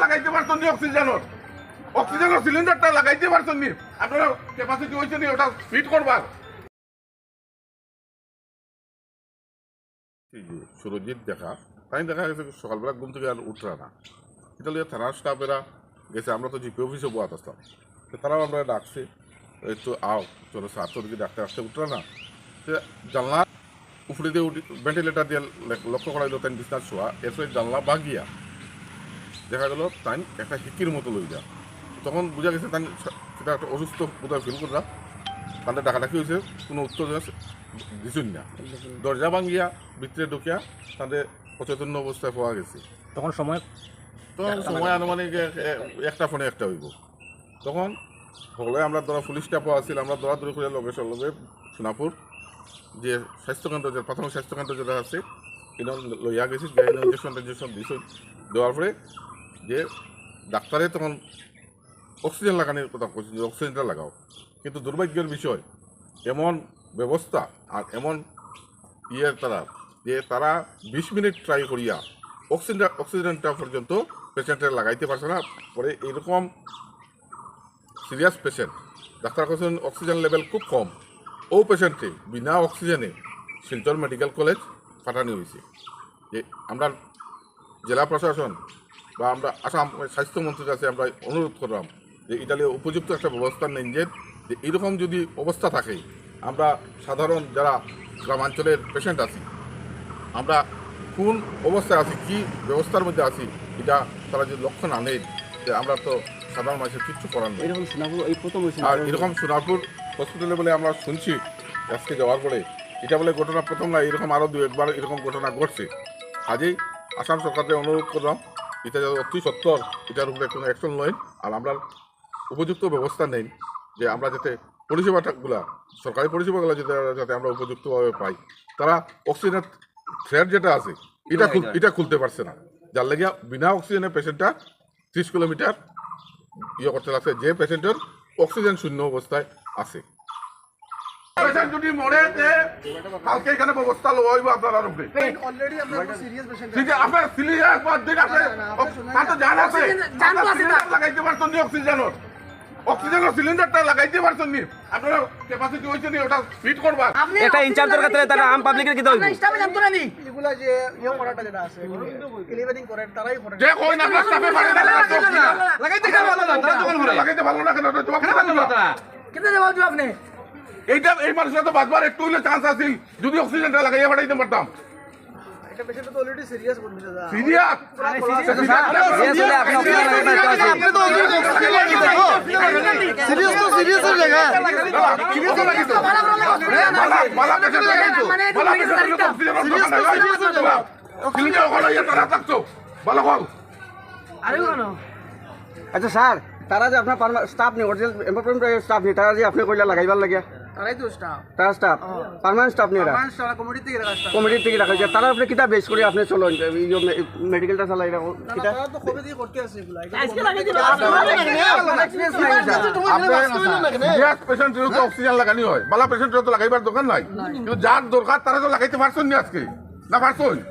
লাগাইতে পারছেন নি অক্সিজেনের অক্সিজেনের সিলিন্ডারটা লাগাইতে পারছেন নি? আপনারা ক্যাপাসিটি হয়েছে নি? ওটা ফিট করবার। সুরজিৎ দেখা তাই দেখা গেছে সকালবেলা ঘুম থেকে আর উঠরা না। এটা লিয়ে থানার স্টাফেরা গেছে আমরা তো জিপি অফিসে বোয়াত আসতাম তো তারাও আমরা ডাকছি একটু আও চলো স্যার তো দিকে ডাক্তার আসতে উঠরা না। সে জানলা উপরে দিয়ে উঠি ভেন্টিলেটার দিয়ে লক্ষ্য করা গেল তাই বিছনার শোয়া এরপরে জানলা বাগিয়া দেখা গেল তাই একটা হিকির মতো লই যা। তখন বোঝা গেছে তাই সেটা একটা অসুস্থ বোধহয় ফিল করলাম। তাদের ডাকাডাকি হয়েছে কোনো উত্তর দিছুন না। দরজা ভাঙ্গিয়া ভিতরে ঢুকিয়া তাদের অচেতন্য অবস্থায় পাওয়া গেছে। তখন সময় তখন সময় আনুমানিক একটা ফোনে একটা হইব। তখন হলে আমরা ধরা পুলিশ স্টাফও আছিল, আমরা দৌড়াদৌড়ি করে লগে লগে সোনাপুর, যে স্বাস্থ্যকেন্দ্র যে, প্রাথমিক স্বাস্থ্যকেন্দ্র যেটা আছে লইয়া গেছি, যে ইঞ্জেকশন টেঞ্জেকশন দিছে, দেওয়ার পরে যে ডাক্তারে তখন অক্সিজেন লাগানোর কথা কইছে, যে অক্সিজেনটা লাগাও। কিন্তু দুর্ভাগ্যের বিষয়, এমন ব্যবস্থা আর এমন ইয়ের তারা, যে তারা বিশ মিনিট ট্রাই করিয়া অক্সিজেন অক্সিজেনটা পর্যন্ত পেশেন্টের লাগাইতে পারছে না, পরে এরকম সিরিয়াস পেশেন্ট ডাক্তার কাছেন অক্সিজেন লেভেল খুব কম। ও পেশেন্টে বিনা অক্সিজেনে শিলচর মেডিকেল কলেজ পাঠানো হয়েছে যে আমরা জেলা প্রশাসন বা আমরা আসাম স্বাস্থ্যমন্ত্রীর কাছে আমরা অনুরোধ করলাম যে ইটালি উপযুক্ত একটা ব্যবস্থা নেন যে এরকম যদি অবস্থা থাকে, আমরা সাধারণ যারা গ্রামাঞ্চলের পেশেন্ট আছি, আমরা কোন অবস্থায় আছি, কি ব্যবস্থার মধ্যে আছি, এটা তারা যদি লক্ষ্য না নেই যে আমরা তো সাধারণ মানুষের কিচ্ছু করার নেই। এরকম সোনাপুর এই প্রথম আর এরকম সোনারপুর হসপিটালে বলে আমরা শুনছি আজকে যাওয়ার পরে। এটা বলে ঘটনা প্রথম না এরকম আরও দু একবার এরকম ঘটনা ঘটছে। কাজেই আসাম সরকারকে অনুরোধ করলাম এটা যাতে অতি সত্তর এটার উপরে কোনো অ্যাকশন লয় আর আমরা উপযুক্ত ব্যবস্থা নেই যে আমরা যাতে পরিষেবাগুলা সরকারি পরিষেবাগুলো যাতে যাতে আমরা উপযুক্তভাবে পাই। তারা অক্সিজেনের থ্রেড যেটা আছে এটা এটা খুলতে পারছে না। যার লাগিয়া বিনা অক্সিজেনের পেশেন্টটা ত্রিশ কিলোমিটার ইয়ে করতে লাগছে যে পেশেন্টের অক্সিজেন শূন্য অবস্থায় আছে। পেশেন্ট যদি মরে যে কালকে এখানে ব্যবস্থা লওয়া হইব আপনার আছে অলরেডি আপনার সিরিয়াস আপনার পর দিন তো জান আছে। জান তো আছে সিলিন্ডার লাগাইতে নি অক্সিজেনের। অক্সিজেনের সিলিন্ডারটা লাগাইতে পারছেন নি। আপনারা ক্যাপাসিটি হয়েছে নি ওটা ফিট করবা এটা ইনচার্জের কাছে তারা আম পাবলিকের কি দইব আপনার স্টাফে জানতো না নি। এগুলা যে ইয়ে করাটা যেটা আছে ডেলিভারিং করে তারাই করে যে কই না আপনার স্টাফে পারে না। লাগাইতে ভালো না লাগাইতে ভালো না কেন? ওটা জবাব দিবেন না। কেন জবাব দিও আপনি? এইটা এই মানুষের তো বাঁচবার একটু হইলে চান্স আছিল যদি অক্সিজেনটা লাগাইয়া পাঠাইতে পারতাম। এটা পেশেন্ট তো অলরেডি সিরিয়াস বলবি দাদা। সিরিয়াস হয়ে গেছে মালা ওখানে ইয়ে তারা কল আরে কেন আচ্ছা স্যার তারা যে আপনার স্টাফ নেই অরিজিনাল এমপ্লয়মেন্ট স্টাফ নেই তারা যে আপনি কইলা লাগাইবার লাগে তারাই তো স্টাফ তারা স্টাফ পার্মানেন্ট স্টাফ নেই এরা কমিটি থেকে রাখা স্টাফ থেকে রাখা যায় তারা আপনি কিতা বেস করে আপনি চলুন মেডিকেলটা চালাই এরকম কিতা তারা তো কবে দিয়ে করতে আছে এগুলা আজকে লাগাই দিবা সিরিয়াস পেশেন্টের তো অক্সিজেন লাগানি হয় বালা পেশেন্টের তো লাগাইবার দরকার নাই কিন্তু যার দরকার তারা তো লাগাইতে পারছেন না আজকে না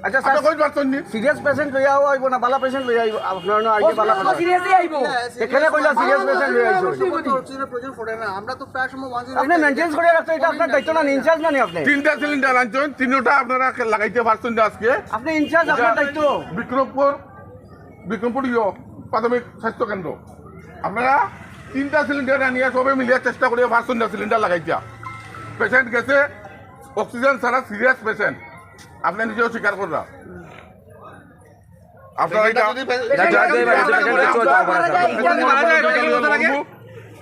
আচ্ছা, স্যার। কই নি সিরিয়াস পেশেন্ট লইয়া আইব না বালা পেশেন্ট লইয়া আইব আপনার না আইবে বালা পেশেন্ট সিরিয়াসই আইবো এখানে কইলা সিরিয়াস পেশেন্ট লইয়া আইব অক্সিজেনের প্রয়োজন পড়ে না আমরা তো প্রায় সময় ওয়ান আপনি মেইনটেইন করে রাখতে এটা আপনার দায়িত্ব না ইনচার্জ না আপনি? তিনটা সিলিন্ডার আনছেন তিনটা আপনারা লাগাইতে পারছেন না আজকে। আপনি ইনচার্জ আপনার দায়িত্ব। বিক্রমপুর বিক্রমপুর ইয় প্রাথমিক স্বাস্থ্য কেন্দ্র। আপনারা তিনটা সিলিন্ডার আনিয়ে সবে মিলিয়ে চেষ্টা করিয়া পারছেন না সিলিন্ডার লাগাইতে। পেশেন্ট গেছে অক্সিজেন ছাড়া সিরিয়াস পেশেন্ট আপনি নিজেও স্বীকার করলাম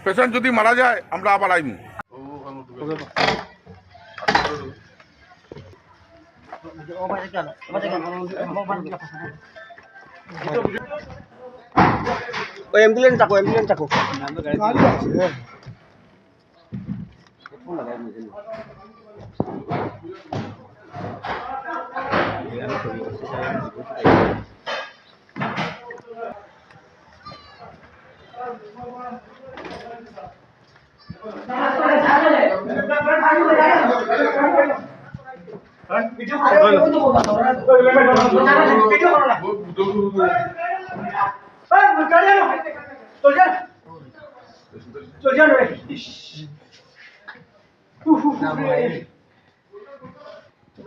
পেশেন্ট যদি মারা যায় আমরা আবার আইমু। ওই অ্যাম্বুলেন্স ডাকো অ্যাম্বুলেন্স ডাকো। আমি ছবি করতে চাই আমি চল যান চল যান রে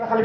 খালি